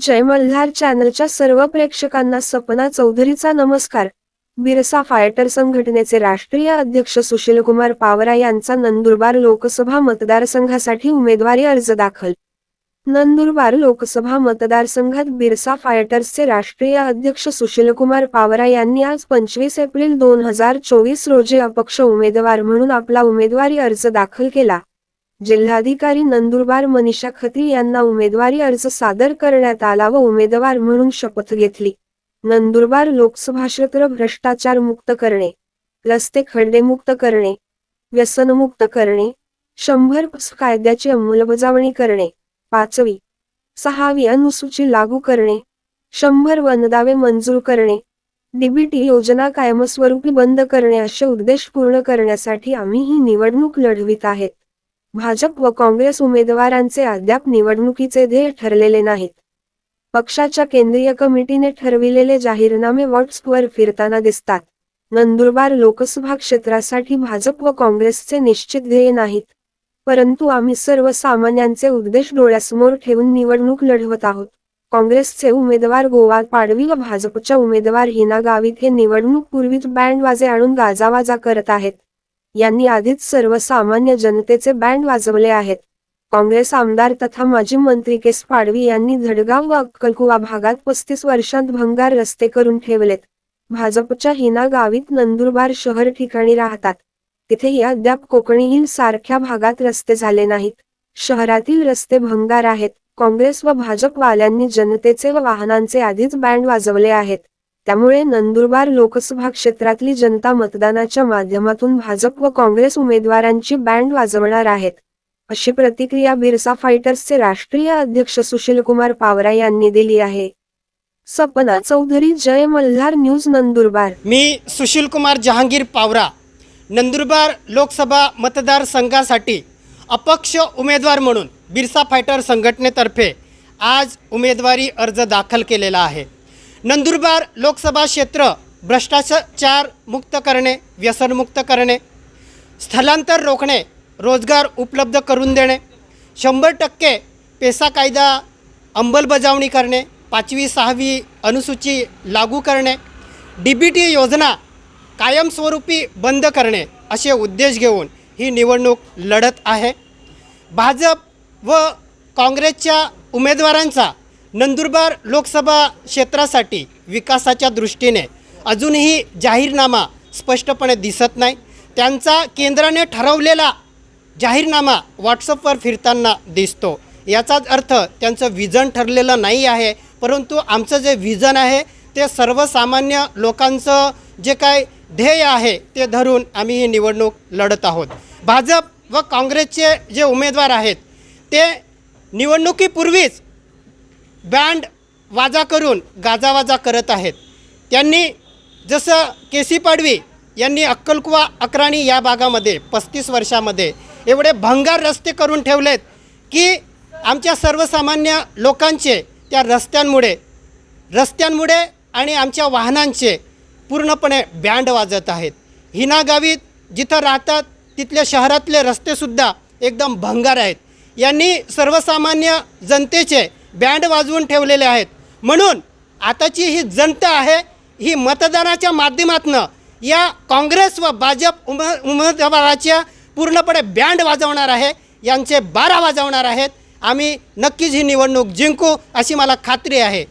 जय मल्हार चॅनलच्या सर्व प्रेक्षकांना सपना चौधरीचा नमस्कार. बिरसा फायटर संघटनेचे राष्ट्रीय अध्यक्ष सुशीलकुमार पावरा यांचा नंदुरबार लोकसभा मतदारसंघासाठी उमेदवारी अर्ज दाखल. नंदुरबार लोकसभा मतदारसंघात बिरसा फायटर्सचे राष्ट्रीय अध्यक्ष सुशीलकुमार पावरा यांनी आज पंचवीस एप्रिल दोन हजार चोवीस रोजी अपक्ष उमेदवार म्हणून आपला उमेदवारी अर्ज दाखल केला. जिल्हाधिकारी नंदुरबार मनीषा खत्री यांना उमेदवारी अर्ज सादर करण्यात आला व उमेदवार म्हणून शपथ घेतली. नंदुरबार लोकसभा क्षेत्र भ्रष्टाचार मुक्त करणे रस्ते खड्डेमुक्त करणे व्यसनमुक्त करणे शंभर कायद्याची अंमलबजावणी करणे पाचवी सहावी अनुसूची लागू करणे शंभर वनदावे मंजूर करणे डीबीटी योजना कायमस्वरूपी बंद करणे असे उद्देश पूर्ण करण्यासाठी आम्ही ही निवडणूक लढवित आहेत. भाजप व काँग्रेस उमेदवारांचे अद्याप निवडणुकीचे ध्येय ठरलेले नाहीत. पक्षाच्या केंद्रीय कमिटीने ठरविलेले जाहीरनामे व्हॉट्सअपवर फिरताना दिसतात. नंदुरबार लोकसभा क्षेत्रासाठी भाजप व काँग्रेसचे निश्चित ध्येय नाहीत. परंतु आम्ही सर्वसामान्यांचे उद्देश डोळ्यासमोर ठेवून निवडणूक लढवत आहोत. काँग्रेसचे उमेदवार गोवा पाडवी व भाजपच्या उमेदवार हिना गावित हे निवडणूक पूर्वीच बँड वाजे आणून गाजावाजा करत आहेत. यांनी आधीच सर्वसामान्य जनतेचे बँड वाजवले आहेत. काँग्रेस आमदार तथा माजी मंत्री केस पाडवी यांनी धडगाव व अक्कलकुवा भागात पस्तीस वर्षांत भंगार रस्ते करून ठेवलेत. भाजपच्या हिना गावीत नंदुरबार शहर ठिकाणी राहतात. तिथेही अद्याप कोकणीही सारख्या भागात रस्ते झाले नाहीत. शहरातील रस्ते भंगार आहेत. काँग्रेस व भाजपवाल्यांनी जनतेचे व वाहनांचे आधीच बँड वाजवले आहेत. त्यामुळे नंदुरबार लोकसभा क्षेत्रातली जनता मतदानाच्या माध्यमातून भाजप व काँग्रेस उमेदवारांची बँड वाजवणार आहेत. अशी प्रतिक्रिया बिरसा फायटर्सचे राष्ट्रीय अध्यक्ष सुशीलकुमार पावरा यांनी दिली आहे. सपना चौधरी जय मल्हार न्यूज नंदुरबार. मी सुशीलकुमार जहांगीर पावरा नंदुरबार लोकसभा मतदारसंघासाठी अपक्ष उमेदवार म्हणून बिरसा फायटर संघटनेतर्फे आज उमेदवारी अर्ज दाखल केलेला आहे. नंदुरबार लोकसभा क्षेत्र भ्रष्टाचार मुक्त करणे व्यसनमुक्त करणे स्थलांतर रोखणे रोजगार उपलब्ध करून देणे शंभर टक्के पेसा कायदा अंमलबजावणी करणे पाचवी सहावी अनुसूची लागू करणे डी बी टी योजना कायमस्वरूपी बंद करणे असे उद्देश घेऊन ही निवडणूक लढत आहे. भाजप व काँग्रेसच्या उमेदवारांचा नंदुरबार लोकसभा क्षेत्रासाठी विकासाच्या दृष्टीने अजूनही जाहीरनामा स्पष्टपणे दिसत नाही. त्यांचा केंद्राने ठरवलेला जाहीरनामा व्हॉट्सअपवर फिरताना दिसतो. याचाच अर्थ त्यांचं विजन ठरलेलं नाही आहे परंतु आमचं जे विजन आहे ते सर्वसामान्य लोकांचं जे काय ध्येय आहे ते धरून आम्ही ही निवडणूक लढत आहोत. भाजप व काँग्रेसचे जे उमेदवार आहेत ते निवडणुकीपूर्वीच बँड वाजा करून गाजावाजा करत आहेत. त्यांनी जसं के सी पाडवी यांनी अक्कलकुवा अक्राणी या भागामध्ये पस्तीस वर्षामध्ये एवढे भंगार रस्ते करून ठेवलेत की आमच्या सर्वसामान्य लोकांचे त्या रस्त्यांमुळे रस्त्यांमुळे आणि आमच्या वाहनांचे पूर्णपणे बँड वाजत आहेत. हिना गावीत जिथं राहतात तिथल्या शहरातले रस्तेसुद्धा एकदम भंगार आहेत. यांनी सर्वसामान्य जनतेचे बँड वाजवून ठेवलेले आहेत. म्हणून आताची ही जनता आहे ही मतदानाच्या माध्यमातनं या काँग्रेस व भाजप उम उमेदवाराच्या पूर्णपणे बँड वाजवणार आहे यांचे बारा वाजवणार आहेत. आम्ही नक्कीच ही निवडणूक जिंकू अशी मला खात्री आहे.